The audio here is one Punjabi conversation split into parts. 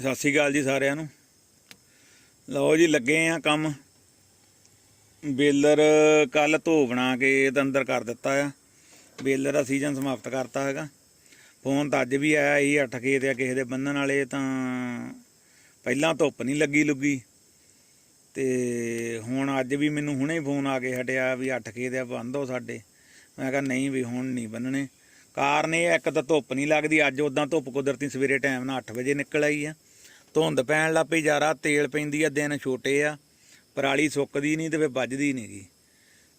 ਸਤਿ ਸ਼੍ਰੀ ਅਕਾਲ ਜੀ ਸਾਰਿਆਂ ਨੂੰ। ਲਓ ਜੀ, ਲੱਗੇ ਆ ਕੰਮ। ਬੇਲਰ ਕੱਲ ਧੋ ਬਣਾ ਕੇ ਇਹਦੇ ਅੰਦਰ ਕਰ ਦਿੱਤਾ ਆ। ਬੇਲਰ ਦਾ ਸੀਜ਼ਨ ਸਮਾਪਤ ਕਰਤਾ ਹੈਗਾ। ਫੋਨ ਤਾਂ ਅੱਜ ਵੀ ਆਇਆ ਇਹ ਅੱਠ ਖੇਤ ਆ ਕਿਸੇ ਦੇ ਬੰਨਣ ਵਾਲੇ, ਤਾਂ ਪਹਿਲਾਂ ਧੁੱਪ ਨਹੀਂ ਲੱਗੀ ਲੁੱਗੀ। ਤੇ ਹੁਣ ਅੱਜ ਵੀ ਮੈਨੂੰ ਹੁਣੇ ਫੋਨ ਆ ਕੇ ਹਟਿਆ ਵੀ ਅੱਠ ਖੇਤ ਆ, ਬੰਦ ਹੋ ਸਾਡੇ। ਮੈਂ ਕਿਹਾ ਨਹੀਂ ਵੀ ਹੁਣ ਨਹੀਂ ਬੰਨਣੇ। ਕਾਰਨ ਇਹ ਇੱਕ ਤਾਂ ਧੁੱਪ ਨਹੀਂ ਲੱਗਦੀ। ਅੱਜ ਉਦਾਂ ਧੁੱਪ ਕੁਦਰਤੀ ਸਵੇਰੇ ਟਾਈਮ ਨਾਲ 8 ਵਜੇ ਨਿਕਲ ਆਈ ਆ। ਧੁੰਦ ਪੈਣ ਲੱਗ ਪਈ ਜਾਰਾ ਤੇਲ ਪੈਂਦੀ ਆ, ਦਿਨ ਛੋਟੇ ਆ, ਪਰਾਲੀ ਸੁੱਕਦੀ ਨਹੀਂ ਤੇ ਫੇ ਵੱਜਦੀ ਨਹੀਂ ਗੀ।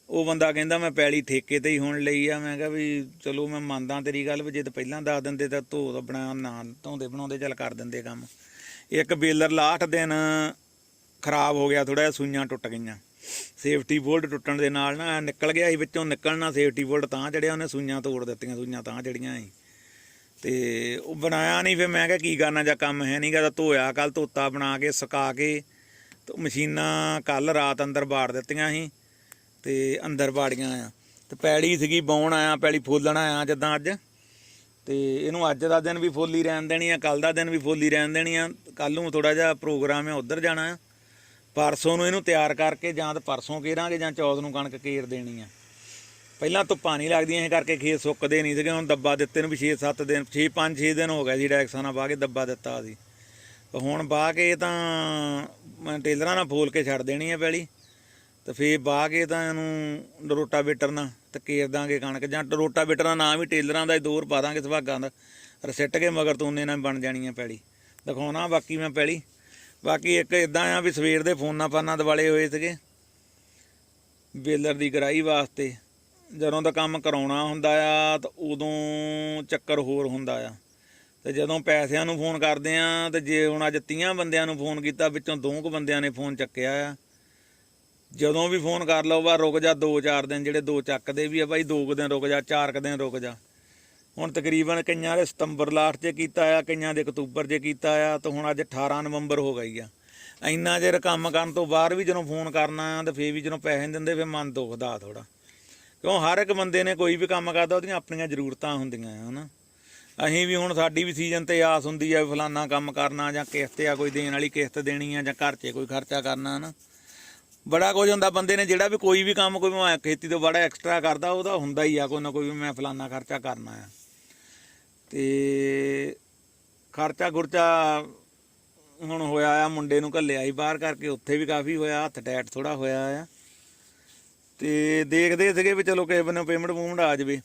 ਉਹ ਬੰਦਾ ਕਹਿੰਦਾ, ਮੈਂ ਪੈਲੀ ਠੇਕੇ ਤੇ ਹੀ ਹੁਣ ਲਈ ਆ। ਮੈਂ ਕਿਹਾ ਵੀ ਚਲੋ ਮੈਂ ਮੰਨਦਾ ਤੇਰੀ ਗੱਲ ਵੀ, ਜੇ ਤਾਂ ਪਹਿਲਾਂ ਦੱਸ ਦਿੰਦੇ ਤਾਂ ਧੋ ਬਣਾ, ਨਾ ਧੋਂਦੇ ਬਣਾਉਂਦੇ ਚੱਲ ਕਰ ਦਿੰਦੇ ਕੰਮ। ਇੱਕ ਬੇਲਰ ਲਾਠ ਦਿਨ ਖਰਾਬ ਹੋ ਗਿਆ ਥੋੜਾ ਜਿਹਾ, ਸੂਈਆਂ ਟੁੱਟ ਗਈਆਂ। ਸੇਫਟੀ ਬੋਲਟ ਟੁੱਟਣ ਦੇ ਨਾਲ ਨਾ ਨਿਕਲ ਗਿਆ ਸੀ, ਵਿੱਚੋਂ ਨਿਕਲਣਾ ਸੇਫਟੀ ਬੋਲਟ ਤਾਂ ਚੜਿਆ, ਉਹਨੇ ਸੂਈਆਂ ਤੋੜ ਦਿੱਤੀਆਂ, ਸੂਈਆਂ ਤਾਂ ਚੜੀਆਂ ਸੀ। ਤੇ ਉਹ ਬਣਾਇਆ ਨਹੀਂ, ਫਿਰ ਮੈਂ ਕਿਹਾ ਕੀ ਕਰਨਾ, ਜਾਂ ਕੰਮ ਹੈ ਨਹੀਂਗਾ ਤਾਂ ਧੋਇਆ ਕੱਲ ਧੋਤਾ ਬਣਾ ਕੇ, ਸੁਕਾ ਕੇ, ਤੇ ਮਸ਼ੀਨਾਂ ਕੱਲ ਰਾਤ ਅੰਦਰ ਬਾੜ ਦਿੱਤੀਆਂ ਸੀ, ਤੇ ਅੰਦਰ ਬਾੜੀਆਂ ਆ। ਤੇ ਪੈਲੀ ਸੀਗੀ, ਬੌਣ ਆਇਆ ਪੈਲੀ ਫੋਲਣ ਆਇਆ ਜਿੱਦਾਂ ਅੱਜ। ਤੇ ਇਹਨੂੰ ਅੱਜ ਦਾ ਦਿਨ ਵੀ ਫੁੱਲ ਰਹਿਣ ਦੇਣੀ ਆ ਕੱਲ ਦਾ ਦਿਨ ਵੀ ਫੁੱਲ ਰਹਿਣ ਦੇਣੀ ਆ। ਕੱਲ ਨੂੰ ਥੋੜਾ ਜਿਹਾ ਪ੍ਰੋਗਰਾਮ ਹੈ ਉੱਧਰ ਜਾਣਾ ਆ। ਪਰਸੋਂ ਨੂੰ ਇਹਨੂੰ ਤਿਆਰ ਕਰਕੇ ਜਾਂ ਤਾਂ ਪਰਸੋਂ ਕੇਰਾਂਗੇ ਜਾਂ ਚੌਥ ਨੂੰ ਕਣਕ ਕੇਰ ਦੇਣੀ ਆ। ਪਹਿਲਾਂ ਧੁੱਪਾਂ ਨਹੀਂ ਲੱਗਦੀਆਂ ਇਹ ਕਰਕੇ ਖੇਤ ਸੁੱਕਦੇ ਨਹੀਂ ਸੀਗੇ, ਹੁਣ ਦੱਬਾ ਦਿੱਤੇ ਨੂੰ ਵੀ 6-7 ਦਿਨ 6 5-6 ਦਿਨ ਹੋ ਗਏ ਸੀ ਡੈਕਸਾਂ ਨਾਲ ਵਾਹ ਕੇ ਦੱਬਾ ਦਿੱਤਾ ਸੀ। ਹੁਣ ਵਾਹ ਕੇ ਤਾਂ ਟੇਲਰਾਂ ਨਾਲ ਫੋਲ ਕੇ ਛੱਡ ਦੇਣੀ ਆ ਪਹਿਲੀ ਤੇ ਫੇਰ ਵਾਹ ਕੇ ਤਾਂ ਇਹਨੂੰ ਰੋਟਾਵੇਟਰ ਨਾਲ ਤੇ ਕੇਰ ਦਾਂਗੇ ਕਣਕ, ਜਾਂ ਰੋਟਾਵੇਟਰ ਦਾ ਨਾਂ ਵੀ ਟੇਲਰਾਂ ਦਾ ਹੀ ਦੋਰ ਪਾ ਦਾਂਗੇ ਸੁਭਾਗਾਂ ਦਾ, ਰਸਿੱਟ ਕੇ ਮਗਰ ਤੋਨੇ ਨਾਲ ਬਣ ਜਾਣੀ ਹੈ ਪੈਲੀ। ਦਿਖਾਉਣਾ ਬਾਕੀ ਮੈਂ ਪੈਲੀ, ਬਾਕੀ ਇੱਕ ਇਦਾਂ ਆ ਵੀ ਸਵੇਰ ਦੇ ਫੋਨਾਂ ਫਾਨਾਂ ਦਿਵਾਲੇ ਹੋਏ ਸੀਗੇ, ਬੇਲਰ ਦੀ ਗਰਾਈ ਵਾਸਤੇ। ਜਦੋਂ ਦਾ ਕੰਮ ਕਰਾਉਣਾ ਹੁੰਦਾ ਆ, ਤਾਂ ਉਦੋਂ ਚੱਕਰ ਹੋਰ ਹੁੰਦਾ ਆ। ਤੇ ਜਦੋਂ ਪੈਸਿਆਂ ਨੂੰ ਫੋਨ ਕਰਦੇ ਆ, ਤੇ ਜੇ ਹੁਣ ਅੱਜ 30 ਬੰਦਿਆਂ ਨੂੰ ਫੋਨ ਕੀਤਾ, ਵਿੱਚੋਂ ਦੋ ਕੁ ਬੰਦਿਆਂ ਨੇ ਫੋਨ ਚੱਕਿਆ ਆ। ਜਦੋਂ ਵੀ ਫੋਨ ਕਰ ਲਓ ਵਾ ਰੁਕ ਜਾ 2-4 ਦਿਨ, ਜਿਹੜੇ ਦੋ ਚੱਕਦੇ ਵੀ ਆ ਭਾਈ 2 ਕੁ ਦਿਨ ਰੁਕ ਜਾ 4 ਕੁ ਦਿਨ ਰੁਕ ਜਾ। ਹੁਣ ਤਕਰੀਬਨ ਕਈਆਂ ਦੇ ਸਤੰਬਰ ਲਾਸਟ 'ਚ ਕੀਤਾ ਆ, ਕਈਆਂ ਦੇ ਅਕਤੂਬਰ 'ਚ ਕੀਤਾ ਆ, ਤਾਂ ਹੁਣ ਅੱਜ 18 ਨਵੰਬਰ ਹੋ ਗਈ ਆ। ਇੰਨਾ ਚਿਰ ਕੰਮ ਕਰਨ ਤੋਂ ਬਾਅਦ ਵੀ ਜਦੋਂ ਫੋਨ ਕਰਨਾ ਆ ਤੇ ਫੇਰ ਵੀ ਜਦੋਂ ਪੈਸੇ ਦਿੰਦੇ, ਫੇਰ ਮਨ ਦੁਖਦਾ ਥੋੜਾ ਕਿਉਂ ਹਰ ਇੱਕ ਬੰਦੇ ਨੇ ਕੋਈ ਵੀ ਕੰਮ ਕਰਦਾ, ਉਹਦੀਆਂ ਆਪਣੀਆਂ ਜ਼ਰੂਰਤਾਂ ਹੁੰਦੀਆਂ ਆ, ਹਨਾ? ਅਸੀਂ ਵੀ ਹੁਣ ਸਾਡੀ ਵੀ ਸੀਜ਼ਨ ਤੇ ਆਸ ਹੁੰਦੀ ਆ ਵੀ ਫਲਾਨਾ ਕੰਮ ਕਰਨਾ ਜਾਂ ਕਿਸ਼ਤ ਆ ਕੋਈ ਦੇਣ ਵਾਲੀ ਕਿਸ਼ਤ ਦੇਣੀ ਆ ਜਾਂ ਘਰ 'ਚ ਕੋਈ ਖਰਚਾ ਕਰਨਾ, ਹਨਾ? ਬੜਾ ਕੁਝ ਹੁੰਦਾ, ਬੰਦੇ ਨੇ ਜਿਹੜਾ ਵੀ ਕੋਈ ਵੀ ਕੰਮ ਕੋਈ ਮੈਂ ਖੇਤੀ ਤੋਂ ਬੜਾ ਐਕਸਟਰਾ ਕਰਦਾ ਉਹਦਾ ਹੁੰਦਾ ਹੀ ਆ, ਕੋਈ ਨਾ ਕੋਈ ਵੀ ਮੈਂ ਫਲਾਨਾ ਖਰਚਾ ਕਰਨਾ ਆ। ਤੇ ਖਰਚਾ ਗੁਰਚਾ ਹੁਣ ਹੋਇਆ ਆ, ਮੁੰਡੇ ਨੂੰ ਘੱਲਿਆ ਹੀ ਬਾਹਰ ਕਰਕੇ, ਉੱਥੇ ਵੀ ਕਾਫੀ ਹੋਇਆ ਹੱਥ ਟੈਟ ਥੋੜਾ ਹੋਇਆ ਆ। ਤੇ ਦੇਖਦੇ ਸੀਗੇ ਵੀ ਚਲੋ ਕਿਸੇ ਬੰਨੇ ਪੇਮੈਂਟ ਪੂਮੈਂਟ ਆ ਜਾਵੇ।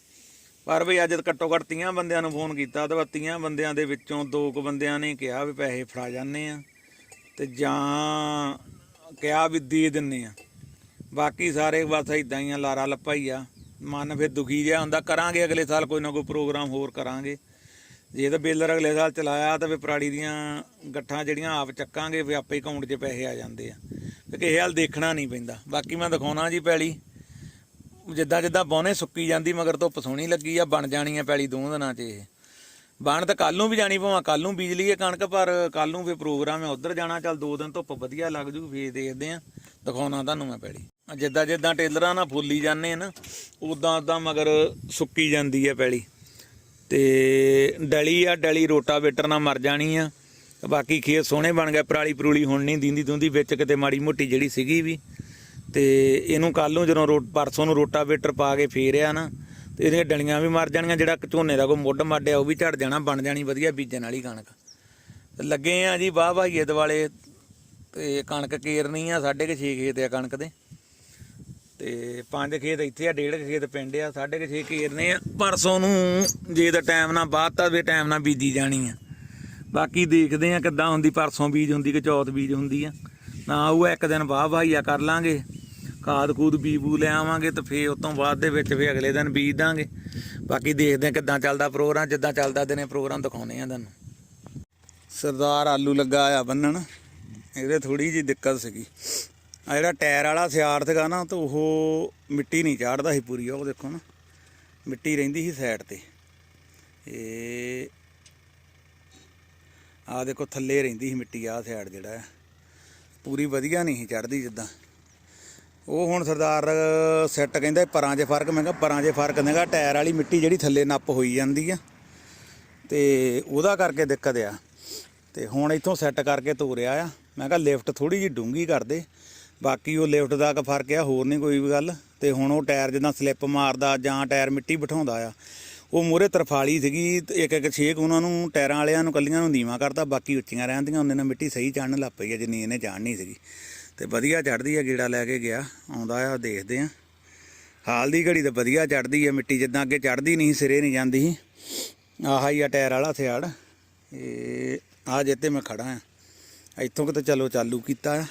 ਪਰ ਵੀ ਅੱਜ ਘੱਟੋ ਘੱਟ 30 ਬੰਦਿਆਂ ਨੂੰ ਫੋਨ ਕੀਤਾ ਤੇ 30 ਬੰਦਿਆਂ ਦੇ ਵਿੱਚੋਂ ਦੋ ਕੁ ਬੰਦਿਆਂ ਨੇ ਕਿਹਾ ਵੀ ਪੈਸੇ ਫੜਾ ਜਾਂਦੇ ਆ ਤੇ ਜਾਂ ਕਿਹਾ ਵੀ ਦੇ ਦਿੰਨੇ ਆ। ਬਾਕੀ ਸਾਰੇ ਬਸ ਇਦਾਂ ਹੀ ਆ, ਲਾਰਾ ਲੱਪਾ ਹੀ ਆ। ਮਨ ਫਿਰ ਦੁਖੀ ਜਿਹਾ ਹੁੰਦਾ, ਕਰਾਂਗੇ ਅਗਲੇ ਸਾਲ ਕੋਈ ਨਾ ਕੋਈ ਪ੍ਰੋਗਰਾਮ ਹੋਰ ਕਰਾਂਗੇ। ਜੇ ਤਾਂ ਬੇਲਰ ਅਗਲੇ ਸਾਲ ਚਲਾਇਆ ਤਾਂ ਵੀ ਪਰਾਲੀ ਦੀਆਂ ਗੱਠਾਂ ਜਿਹੜੀਆਂ ਆਪ ਚੱਕਾਂਗੇ, ਵੀ ਆਪੇ ਅਕਾਊਂਟ 'ਚ ਪੈਸੇ ਆ ਜਾਂਦੇ ਆ। ਤੇ ਕਿਸੇ ਹਾਲ ਦੇਖਣਾ ਨਹੀਂ ਪੈਂਦਾ। ਬਾਕੀ ਮੈਂ ਦਿਖਾਉਣਾ ਜੀ ਪੈਲੀ। ਜਿੱਦਾਂ ਜਿੱਦਾਂ ਬੌਨੇ ਸੁੱਕੀ ਜਾਂਦੀ, ਮਗਰ ਧੁੱਪ ਸੋਹਣੀ ਲੱਗੀ ਆ, ਬਣ ਜਾਣੀ ਆ ਪੈਲੀ ਦੋ ਦਿਨਾਂ 'ਚ ਇਹ। ਬਣ ਤਾਂ ਕੱਲ ਨੂੰ ਵੀ ਜਾਣੀ ਭਾਵੇਂ ਕੱਲ ਨੂੰ ਬੀਜ ਲਈਏ ਕਣਕ, ਪਰ ਕੱਲ ਨੂੰ ਫੇ ਪ੍ਰੋਗਰਾਮ ਹੈ ਉੱਧਰ ਜਾਣਾ, ਚੱਲ ਦੋ ਦਿਨ ਧੁੱਪ ਵਧੀਆ ਲੱਗ ਜੂ, ਫੇਰ ਦੇਖਦੇ ਆ। ਦਿਖਾਉਣਾ ਤੁਹਾਨੂੰ ਮੈਂ ਪੈਲੀ। ਜਿੱਦਾਂ ਜਿੱਦਾਂ ਟੇਲਰਾਂ ਨਾਲ ਫੁੱਲੀ ਜਾਂਦੇ ਨਾ, ਉਦਾਂ ਉਦਾਂ ਮਗਰ ਸੁੱਕੀ ਜਾਂਦੀ ਹੈ ਪੈਲੀ। ਤੇ ਡਲੀ ਆ, ਡਲੀ ਰੋਟਾਵੇਟਰ ਨਾਲ ਮਰ ਜਾਣੀ ਆ। ਬਾਕੀ ਖੇਤ ਸੋਹਣੇ ਬਣ ਗਏ, ਪਰਾਲੀ ਪਰੂਲੀ ਹੁਣ ਨਹੀਂ ਦਿੰਦੀ ਦੁੰਦੀ, ਵਿੱਚ ਕਿਤੇ ਮਾੜੀ ਮੋਟੀ ਜਿਹੜੀ ਸੀਗੀ ਵੀ। ਤੇ ਇਹਨੂੰ ਕੱਲ ਨੂੰ ਜਦੋਂ ਰੋ ਪਰਸੋਂ ਨੂੰ ਰੋਟਾਵੇਟਰ ਪਾ ਕੇ ਫੇਰਿਆ ਨਾ, ਤੇ ਇਹਦੀਆਂ ਡਲੀਆਂ ਵੀ ਮਰ ਜਾਣੀਆਂ ਜਿਹੜਾ ਝੋਨੇ ਦਾ ਕੋਈ ਮੁੱਢ ਮਾਡਿਆ, ਉਹ ਵੀ ਝੜ ਜਾਣਾ, ਬਣ ਜਾਣੀ ਵਧੀਆ ਬੀਜਣ ਵਾਲੀ ਕਣਕ। ਲੱਗੇ ਆ ਜੀ ਵਾਹ ਵਾਹੀਏ ਦਿਵਾਲੇ ਤੇ ਕਣਕ ਕੇਰਨੀ ਆ, ਸਾਢੇ ਕੁ ਛੇ ਖੇਤ ਆ ਕਣਕ ਦੇ। ਤੇ ਪੰਜ ਖੇਤ ਇੱਥੇ ਆ, ਡੇਢ ਕੁ ਖੇਤ ਪਿੰਡ ਆ, ਸਾਢੇ ਕੁ ਛੇ ਕੇਰਨੇ ਆ। ਪਰਸੋਂ ਨੂੰ ਜੇ ਤਾਂ ਟਾਈਮ ਨਾਲ ਬਾਅਦ ਤਾਂ ਵੀ ਟਾਈਮ ਨਾਲ ਬੀਜੀ ਜਾਣੀ ਆ। ਬਾਕੀ ਦੇਖਦੇ ਆ ਕਿੱਦਾਂ ਹੁੰਦੀ, ਪਰਸੋਂ ਬੀਜ ਹੁੰਦੀ ਕਿ ਚੌਥ ਬੀਜ ਹੁੰਦੀ ਆ। ਨਾ ਉਹ ਇੱਕ ਦਿਨ ਵਾਹ ਵਾਹੀਆ ਕਰ ਲਾਂਗੇ। ਖਾਦ ਖੂਦ ਬੀ ਬੂ ਲੈ ਆਵਾਂਗੇ ਤੇ ਫੇਰ ਉਸ ਤੋਂ ਬਾਅਦ ਦੇ ਵਿੱਚ ਫੇਰ ਅਗਲੇ ਦਿਨ ਬੀਜ ਦਾਂਗੇ। ਬਾਕੀ ਦੇਖਦੇ ਆ ਕਿੱਦਾਂ ਚੱਲਦਾ ਪ੍ਰੋਗਰਾਮ, ਜਿੱਦਾਂ ਚੱਲਦਾ ਦਿਨੇ ਪ੍ਰੋਗਰਾਮ ਦਿਖਾਉਨੇ ਆ ਤੁਹਾਨੂੰ। ਸਰਦਾਰ ਆਲੂ ਲੱਗਾ ਆ ਬੰਨਣ। ਇਹਦੇ ਥੋੜੀ ਜੀ ਦਿੱਕਤ ਸੀਗੀ। ਆ ਜਿਹੜਾ ਟਾਇਰ ਵਾਲਾ ਸਿਆਰ ਸੀਗਾ ਨਾ, ਤਾਂ ਉਹ ਮਿੱਟੀ ਨਹੀਂ ਚਾੜਦਾ ਸੀ ਪੂਰੀ, ਉਹ ਦੇਖੋ ਨਾ। ਮਿੱਟੀ ਰਹਿੰਦੀ ਸੀ ਸਾਈਡ ਤੇ। ਇਹ ਆ ਦੇਖੋ ਥੱਲੇ ਰਹਿੰਦੀ ਸੀ ਮਿੱਟੀ ਆ ਸਾਈਡ ਜਿਹੜਾ ਹੈ। ਪੂਰੀ ਵਧੀਆ ਨਹੀਂ ਸੀ ਚੜਦੀ ਜਿੱਦਾਂ। ਉਹ ਹੁਣ ਸਰਦਾਰ ਸੈੱਟ ਕਹਿੰਦਾ ਪਰਾਂ 'ਚ ਫ਼ਰਕ, ਮੈਂ ਕਿਹਾ ਪਰਾਂ 'ਚ ਫ਼ਰਕ ਨਹੀਂਗਾ, ਟਾਇਰ ਵਾਲੀ ਮਿੱਟੀ ਜਿਹੜੀ ਥੱਲੇ ਨੱਪ ਹੋਈ ਜਾਂਦੀ ਆ। ਤੇ ਉਹਦਾ ਕਰਕੇ ਦਿੱਕਤ ਆ। ਤੇ ਹੁਣ ਇੱਥੋਂ ਸੈੱਟ ਕਰਕੇ ਤੋਰਿਆ ਆ। ਮੈਂ ਕਿਹਾ ਲਿਫਟ ਥੋੜੀ ਜਿਹੀ ਡੂੰਗੀ ਕਰ ਦੇ। ਬਾਕੀ ਉਹ ਲਿਫਟ ਦਾ ਕ ਫ਼ਰਕ ਆ, ਹੋਰ ਨਹੀਂ ਕੋਈ ਵੀ ਗੱਲ। ਤੇ ਹੁਣ ਉਹ ਟਾਇਰ ਜਿੱਦਾਂ ਸਲਿੱਪ ਮਾਰਦਾ ਜਾਂ ਟਾਇਰ ਮਿੱਟੀ ਬਿਠਾਉਂਦਾ ਆ। ਉਹ ਮੂਰੇ ਤਰਫਾਲੀ ਸੀਗੀ ਤੇ ਇੱਕ ਇੱਕ ਛੇਕ ਉਹਨਾਂ ਨੂੰ ਟਾਇਰਾਂ ਵਾਲਿਆਂ ਨੂੰ ਕੱਲੀਆਂ ਨੂੰ ਨੀਵਾ ਕਰਤਾ ਬਾਕੀ ਉੱਚੀਆਂ ਰਹਿੰਦੀਆਂ ਉਹਨੇ ਨਾਲ ਮਿੱਟੀ ਸਹੀ ਚੜਨ ਲੱਗ ਪਈ ਆ ਜਿੰਨੀ ਇਹਨੇ ਚੜਨੀ ਸੀਗੀ। ਤੇ ਵਧੀਆ ਚੜਦੀ ਆ ਗੇੜਾ ਲੈ ਕੇ ਗਿਆ ਆਉਂਦਾ ਆ ਦੇਖਦੇ ਆ ਹਾਲ ਦੀ ਘੜੀ ਤੇ ਵਧੀਆ ਚੜਦੀ ਆ ਮਿੱਟੀ ਜਿੱਦਾਂ ਅੱਗੇ ਚੜਦੀ ਨਹੀਂ ਸੀ, ਸਿਰੇ ਨਹੀਂ ਜਾਂਦੀ ਸੀ। ਆਹ ਹੀ ਆ ਟਾਇਰ ਵਾਲਾ ਸਿਆੜ। ਇਹ ਆ ਜਿੱਤੇ ਮੈਂ ਖੜਾ ਆ ਇੱਥੋਂ ਕਿਤੇ ਚਲੋ ਚਾਲੂ ਕੀਤਾ ਆ।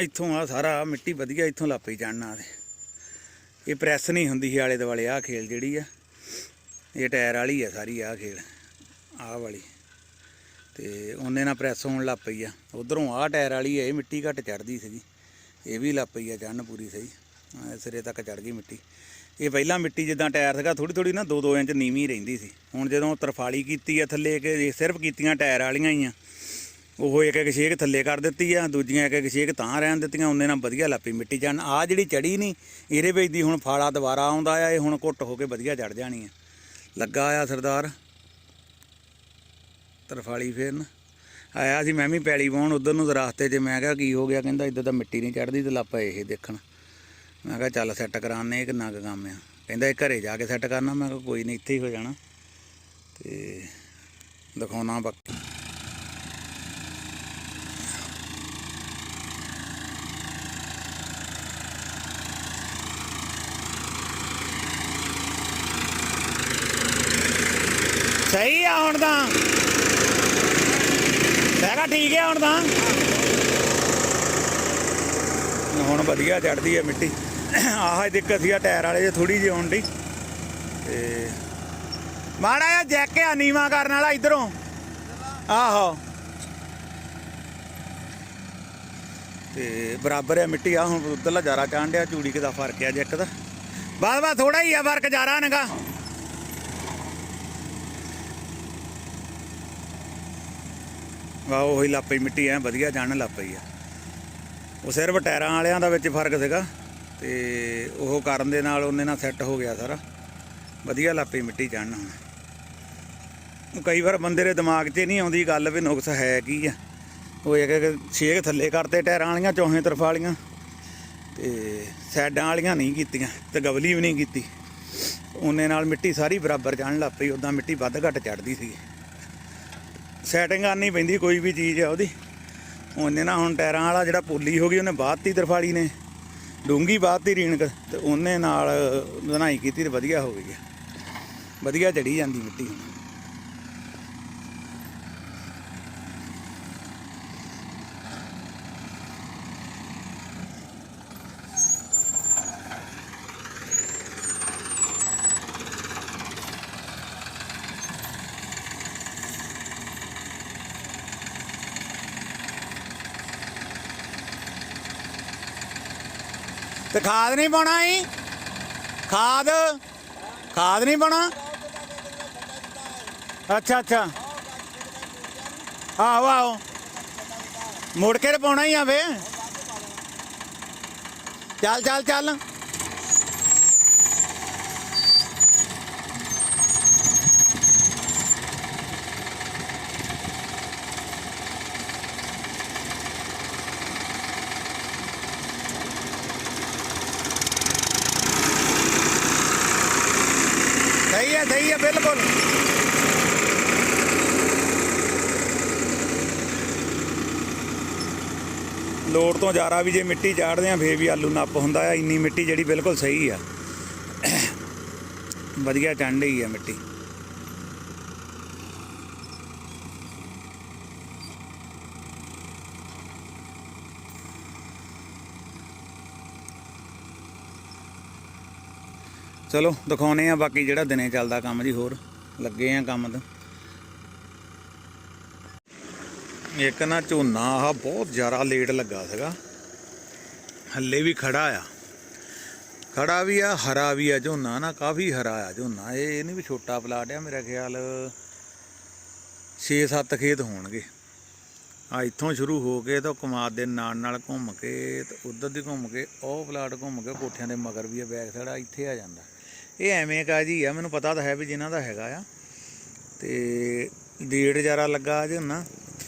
ਇੱਥੋਂ ਆ ਸਾਰਾ ਮਿੱਟੀ ਵਧੀਆ ਇੱਥੋਂ ਲਾਪਈ ਚੜਨਾ ਤੇ ਇਹ ਪ੍ਰੈਸ ਨਹੀਂ ਹੁੰਦੀ ਸੀ ਆਲੇ ਦੁਆਲੇ ਆ ਖੇਲ ਜਿਹੜੀ ਆ, ਇਹ ਟਾਇਰ ਵਾਲੀ ਆ ਸਾਰੀ ਆ ਖੇਲ, ਆਹ ਵਾਲੀ। ਤੇ ਉਹਨੇ ਨਾਲ ਪ੍ਰੈਸ ਹੋਣ ਲੱਗ ਪਈ ਆ। ਉਧਰੋਂ ਆਹ ਟਾਇਰ ਵਾਲੀ ਆ, ਇਹ ਮਿੱਟੀ ਘੱਟ ਚੜਦੀ ਸੀਗੀ। ਇਹ ਵੀ ਲੱਗ ਪਈ ਆ ਚੜਨ ਪੂਰੀ ਸਹੀ। ਸਿਰੇ ਤੱਕ ਚੜ ਗਈ ਮਿੱਟੀ। ਇਹ ਪਹਿਲਾਂ ਮਿੱਟੀ ਜਿੱਦਾਂ ਟਾਇਰ ਸੀਗਾ ਥੋੜੀ ਥੋੜੀ ਨਾ 2-2 ਇੰਚ ਨੀਵੀਂ ਰਹਿੰਦੀ ਸੀ। ਹੁਣ ਜਦੋਂ ਤਰਫਾਲੀ ਕੀਤੀ ਆ ਥੱਲੇ, ਕਿ ਸਿਰਫ ਕੀਤੀਆਂ ਟਾਇਰ ਵਾਲੀਆਂ ਹੀ ਆ ਉਹ ਇੱਕ ਇੱਕ ਛੇਕ ਥੱਲੇ ਕਰ ਦਿੱਤੀ ਆ, ਦੂਜੀਆਂ ਇੱਕ ਇੱਕ ਛੇਕ ਤਾਂ ਰਹਿਣ ਦਿੱਤੀਆਂ, ਉਹਨੇ ਨਾਲ ਵਧੀਆ ਲਾਪੀ ਮਿੱਟੀ ਚੜਨ ਆ ਜਿਹੜੀ ਚੜੀ ਨਹੀਂ, ਇਹਦੇ ਵਿੱਚ ਦੀ ਹੁਣ ਫਾਲਾ ਦੁਬਾਰਾ ਆਉਂਦਾ ਆ, ਇਹ ਹੁਣ ਘੁੱਟ ਹੋ ਕੇ ਵਧੀਆ ਚੜ ਜਾਣੀ ਆ। ਲੱਗਾ ਆ ਸਰਦਾਰ। ਤਰਫਾਲੀ ਫੇਰਨ। ਆਇਆ ਸੀ, ਮੈਂ ਵੀ ਪੈਲੀ ਵਾਉਣ ਉਧਰ ਨੂੰ ਰਸਤੇ 'ਚ ਮੈਂ ਕਿਹਾ, ਕੀ ਹੋ ਗਿਆ? ਕਹਿੰਦਾ, ਇੱਧਰ ਤਾਂ ਮਿੱਟੀ ਨਹੀਂ ਚੜਦੀ ਤੇ ਲਾਪਾ ਇਹ ਦੇਖਣ। ਮੈਂ ਕਿਹਾ, ਚੱਲ ਸੈੱਟ ਕਰਾਣੇ ਕਿੰਨਾ ਕੁ ਕੰਮ ਆ? ਕਹਿੰਦਾ, ਇਹ ਘਰੇ ਜਾ ਕੇ ਸੈੱਟ ਕਰਨਾ। ਮੈਂ ਕਿਹਾ, ਕੋਈ ਨਹੀਂ, ਇੱਥੇ ਹੀ ਹੋ ਜਾਣਾ। ਤੇ ਦਿਖਾਉਣਾ ਬਾਕੀ। ਸਹੀ ਆ ਹੁਣ ਤਾਂ। ਹੈਗਾ ਠੀਕ ਆ ਹੁਣ ਤਾਂ। ਹੁਣ ਵਧੀਆ ਚੜਦੀ ਆ ਮਿੱਟੀ। ਆਹ ਦਿੱਕਤ ਸੀ ਆ ਟਾਇਰ ਵਾਲੇ ਜੇ ਥੋੜੀ ਜਿਹੀ ਹੋਣ ਦੀ ਤੇ ਮਾੜਾ ਜਿਹਾ ਜੈਕ ਆ ਨੀਵਾ ਕਰਨ ਵਾਲਾ ਇਧਰੋਂ। ਆਹੋ। ਤੇ ਬਰਾਬਰ ਆ ਮਿੱਟੀ ਆ ਹੁਣ ਉਧਰਲਾ ਜਾਰਾ ਚਾਣ ਡਿਆ, ਚੂੜੀ ਕਿਦਾ ਫ਼ਰਕ ਆ ਜੈਕ ਦਾ। ਬਾਦ ਬਾਦ ਥੋੜਾ ਹੀ ਆ ਫ਼ਰਕ ਜਾਰਾ ਨਗਾ। ਵਾਹ ਉਹੀ ਲਾਪਈ ਮਿੱਟੀ ਐ ਵਧੀਆ ਜਾਣ ਲੱਪਈ ਆ। ਉਹ ਸਿਰਫ ਟਾਇਰਾਂ ਵਾਲਿਆਂ ਦਾ ਵਿੱਚ ਫ਼ਰਕ ਸੀਗਾ ਤੇ ਉਹ ਕਰਨ ਦੇ ਨਾਲ ਉਹਨੇ ਨਾਲ ਸੈੱਟ ਹੋ ਗਿਆ ਸਾਰਾ। ਵਧੀਆ ਲਾਪਈ ਮਿੱਟੀ ਚੜਨ ਹੁਣ। ਕਈ ਵਾਰ ਬੰਦੇ ਦੇ ਦਿਮਾਗ 'ਚ ਨਹੀਂ ਆਉਂਦੀ ਗੱਲ ਵੀ ਨੁਕਸ ਹੈ ਕੀ ਆ। ਉਹ ਇੱਕ ਇੱਕ ਛੇਕ ਥੱਲੇ ਕਰਤੇ ਟਾਇਰਾਂ ਵਾਲੀਆਂ, ਚੌਹਾਂ ਤਰਫ ਵਾਲੀਆਂ ਤੇ ਸਾਈਡਾਂ ਵਾਲੀਆਂ ਨਹੀਂ ਕੀਤੀਆਂ ਤੇ ਗਵਲੀ ਵੀ ਨਹੀਂ ਕੀਤੀ। ਉਹਨੇ ਨਾਲ ਮਿੱਟੀ ਸਾਰੀ ਬਰਾਬਰ ਚੜਨ ਲੱਗ ਪਈ ਉਦਾਂ ਮਿੱਟੀ ਵੱਧ ਘੱਟ ਚੜਦੀ ਸੀ ਸੈਟਿੰਗ ਕਰਨੀ ਪੈਂਦੀ ਕੋਈ ਵੀ ਚੀਜ਼ ਆ ਉਹਦੀ। ਉਹਨੇ ਨਾ ਹੁਣ ਟਾਇਰਾਂ ਵਾਲਾ ਜਿਹੜਾ ਪੋਲੀ ਹੋ ਗਈ, ਉਹਨੇ ਬਾਤੀ ਤਰਫਾਲੀ ਨੇ। ਡੂੰਗੀ ਬਾਤੀ ਰੀਣਕ, ਤੇ ਉਹਨੇ ਨਾਲ ਬਣਾਈ ਕੀਤੀ ਤੇ ਵਧੀਆ ਹੋ ਗਈ ਵਧੀਆ ਚੜੀ ਜਾਂਦੀ ਮਿੱਟੀ ਤੇ ਖਾਦ ਨਹੀਂ ਪਾਉਣਾ ਈ ਖਾਦ? ਖਾਦ ਨਹੀਂ ਪਾਉਣਾ? ਅੱਛਾ ਅੱਛਾ। ਆਹੋ ਆਹੋ। ਮੁੜ ਕੇ ਤੇ ਪਾਉਣਾ ਹੀ ਆ ਵੇ ਚੱਲ ਚੱਲ ਚੱਲ। ਸਹੀ ਹੈ ਬਿਲਕੁਲ। ਲੋੜ ਤੋਂ ਜ਼ਿਆਦਾ ਵੀ ਜੇ ਮਿੱਟੀ ਚਾੜਦੇ ਆ, ਫੇਰ ਵੀ ਆਲੂ ਨੱਪ ਹੁੰਦਾ ਆ। ਇੰਨੀ ਮਿੱਟੀ ਜਿਹੜੀ ਬਿਲਕੁਲ ਸਹੀ ਆ। ਵਧੀਆ ਚੰਡ ਹੀ ਆ ਮਿੱਟੀ। ਚਲੋ ਦਿਖਾਉਨੇ ਆ ਬਾਕੀ ਜਿਹੜਾ ਦਿਨੇ ਚੱਲਦਾ ਕੰਮ ਜੀ ਹੋਰ। ਲੱਗੇ ਆ ਕੰਮ ਤੇ। ਇੱਕ ਨਾ ਝੋਨਾ ਆ ਬਹੁਤ ਜ਼ਿਆਦਾ ਲੇਟ ਲੱਗਾ ਸੀਗਾ। ਹੱਲੇ ਵੀ ਖੜਾ ਆ। ਖੜਾ ਵੀ ਆ, ਹਰਾ ਵੀ ਆ ਝੋਨਾ ਨਾ, ਕਾਫੀ ਹਰਾ ਆ ਝੋਨਾ। ਇਹ ਇਹ ਨਹੀਂ ਵੀ ਛੋਟਾ ਪਲਾਟ ਆ, ਮੇਰਾ ਖਿਆਲ 6-7 ਖੇਤ ਹੋਣਗੇ। ਆ ਇੱਥੋਂ ਸ਼ੁਰੂ ਹੋ ਕੇ ਤਾਂ ਕਮਾਦ ਦੇ ਨਾਲ ਨਾਲ ਘੁੰਮ ਕੇ ਤੇ ਉਧਰ ਦੀ ਘੁੰਮ ਕੇ, ਉਹ ਪਲਾਟ ਘੁੰਮ ਕੇ ਕੋਠਿਆਂ ਦੇ ਮਗਰ ਵੀ ਆ, ਬੈਕ ਸਾਈਡ ਆ, ਇੱਥੇ ਆ ਜਾਂਦਾ। ਇਹ ਐਵੇਂ ਕਾ ਜੀ ਆ, ਮੈਨੂੰ ਪਤਾ ਤਾਂ ਹੈ ਵੀ ਜਿਨ੍ਹਾਂ ਦਾ ਹੈਗਾ ਆ। ਤੇ ਡੇਢ ਜਾਰਾ ਲੱਗਾ ਝੋਨਾ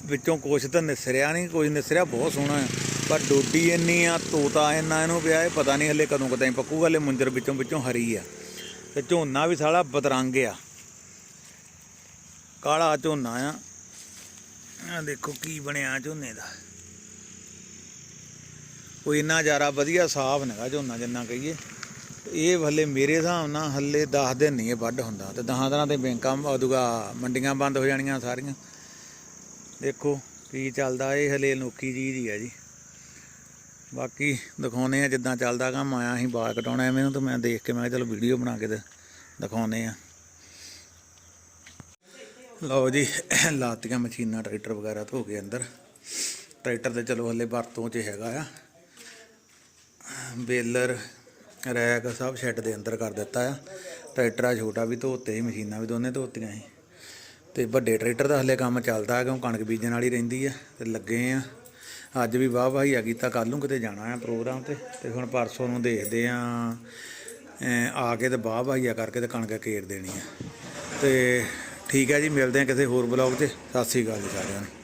ਵਿੱਚੋਂ ਕੁਛ ਤਾਂ ਨਿਸਰਿਆ ਨਹੀਂ ਕੁਝ ਨਿਸਰਿਆ ਬਹੁਤ ਸੋਹਣਾ ਆ। ਪਰ ਡੋਡੀ ਇੰਨੀ ਆ, ਤੋਤਾ ਇੰਨਾ ਇਹਨੂੰ ਪਿਆ, ਇਹ ਪਤਾ ਨਹੀਂ ਹਲੇ ਕਦੋਂ ਕਦਾਂ ਪੱਕੂਗਾ, ਹਲੇ ਮੁੰਜਰ ਵਿੱਚੋਂ ਵਿੱਚੋਂ ਹਰੀ ਆ। ਤੇ ਝੋਨਾ ਵੀ ਸਾਲਾ ਬਦਰੰਗ ਆ। ਕਾਲਾ ਝੋਨਾ ਆ। ਆ ਦੇਖੋ ਕੀ ਬਣਿਆ ਝੋਨੇ ਦਾ। ਕੋਈ ਇੰਨਾ ਜ਼ਿਆਦਾ ਵਧੀਆ ਸਾਫ਼ ਨਹੀਂਗਾ ਝੋਨਾ ਜਿੰਨਾ ਕਹੀਏ। ਇਹ ਹੱਲੇ ਮੇਰੇ ਹਿਸਾਬ ਨਾਲ ਹੱਲੇ 10 ਦਿਨ ਨਹੀਂ ਇਹ ਵੱਢ ਹੁੰਦਾ ਤੇ 10 ਦਿਨਾਂ ਤੇ ਬੈਂਕਾਂ ਉਦੂਗਾ ਮੰਡੀਆਂ ਬੰਦ ਹੋ ਜਾਣੀਆਂ ਸਾਰੀਆਂ। ਦੇਖੋ ਕੀ ਚੱਲਦਾ, ਇਹ ਹਲੇ ਅਨੋਖੀ ਚੀਜ਼ ਹੀ ਆ ਜੀ। ਬਾਕੀ ਦਿਖਾਉਨੇ ਆ ਜਿੱਦਾਂ ਚੱਲਦਾ ਕੰਮ, ਆਇਆ ਅਸੀਂ ਬਾਲ ਕਟਾਉਣਾ, ਐਵੇਂ ਨੂੰ ਤਾਂ ਮੈਂ ਦੇਖ ਕੇ, ਮੈਂ ਕਿਹਾ ਚਲੋ ਵੀਡੀਓ ਬਣਾ ਕੇ ਤੇ ਦਿਖਾਉਨੇ ਆ ਲਓ ਜੀ, ਲਾਤੀਆਂ ਮਸ਼ੀਨਾਂ ਟਰੈਕਟਰ ਵਗੈਰਾ ਧੋ ਕੇ ਅੰਦਰ। ਟਰੈਕਟਰ ਤੇ ਚਲੋ ਹੱਲੇ ਵਰਤੋਂ 'ਚ ਹੈਗਾ ਆ। ਬੇਲਰ ਰੈਕ ਸਭ ਸ਼ੈੱਡ ਦੇ ਅੰਦਰ ਕਰ ਦਿੱਤਾ ਆ। ਟਰੈਕਟਰ ਆ ਛੋਟਾ ਵੀ ਧੋਤੇ ਸੀ, ਮਸ਼ੀਨਾਂ ਵੀ ਦੋਨੇ ਧੋਤੀਆਂ ਸੀ। ਤੇ ਵੱਡੇ ਟਰੈਕਟਰ ਦਾ ਹਲੇ ਕੰਮ ਚੱਲਦਾ ਹੈ ਕਿਉਂ ਕਣਕ ਬੀਜਣ ਵਾਲੀ ਰਹਿੰਦੀ ਆ ਤੇ ਲੱਗੇ ਆ। ਅੱਜ ਵੀ ਵਾਹ ਵਾਹੀਆ ਕੀਤਾ ਕੱਲ ਨੂੰ ਕਿਤੇ ਜਾਣਾ ਆ ਪ੍ਰੋਗਰਾਮ ਤੇ। ਤੇ ਹੁਣ ਪਰਸੋਂ ਨੂੰ ਦੇਖਦੇ ਆ ਆ ਕੇ ਤੇ ਵਾਹ ਵਾਹੀਆ ਕਰਕੇ ਤੇ ਕਣਕ ਕੇਰ ਦੇਣੀ ਆ। ਤੇ ਠੀਕ ਹੈ ਜੀ, ਮਿਲਦੇ ਆ ਕਿਸੇ ਹੋਰ ਬਲੌਗ 'ਚ ਸਤਿ ਸ੍ਰੀ ਅਕਾਲ ਜੀ ਸਾਰਿਆਂ ਨੂੰ।